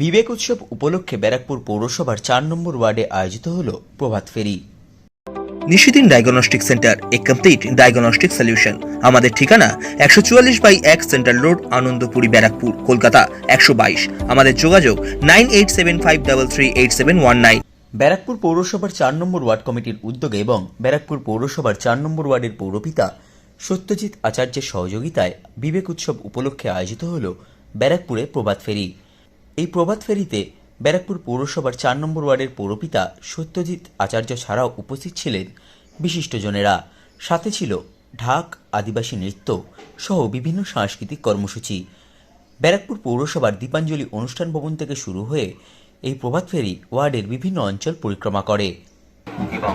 বিবেক উৎসব উপলক্ষে ব্যারাকপুর পৌরসভার চার নম্বর ওয়ার্ডে আয়োজিত হল প্রভাত ফেরি। নিশিদিন ডায়াগনস্টিক সেন্টার এ কমপ্লিট ডায়াগনস্টিক সলিউশন। আমাদের ঠিকানা একশো চুয়াল্লিশ বাই এক সেন্ট্রাল রোড আনন্দপুরি ব্যারাকপুর কলকাতা একশো বাইশ। আমাদের যোগাযোগ nine eight seven five double three eight seven one nine. Barrackpore পৌরসভার চার নম্বর ওয়ার্ড কমিটির উদ্যোগে এবং ব্যারাকপুর পৌরসভার চার নম্বর ওয়ার্ডের পৌরপিতা সত্যজিৎ আচার্যের সহযোগিতায় বিবেক উৎসব উপলক্ষে আয়োজিত হল ব্যারাকপুরে প্রভাত ফেরি। এই প্রভাত ফেরিতে ব্যারাকপুর পৌরসভার চার নম্বর ওয়ার্ডের পৌরপিতা সত্যজিৎ আচার্য ছাড়াও উপস্থিত ছিলেন বিশিষ্টজনেরা। সাথে ছিল ঢাক, আদিবাসী নৃত্য সহ বিভিন্ন সাংস্কৃতিক কর্মসূচি। ব্যারাকপুর পৌরসভার দীপাঞ্জলি অনুষ্ঠান ভবন থেকে শুরু হয়ে এই প্রভাত ফেরি ওয়ার্ডের বিভিন্ন অঞ্চল পরিক্রমা করে। এবং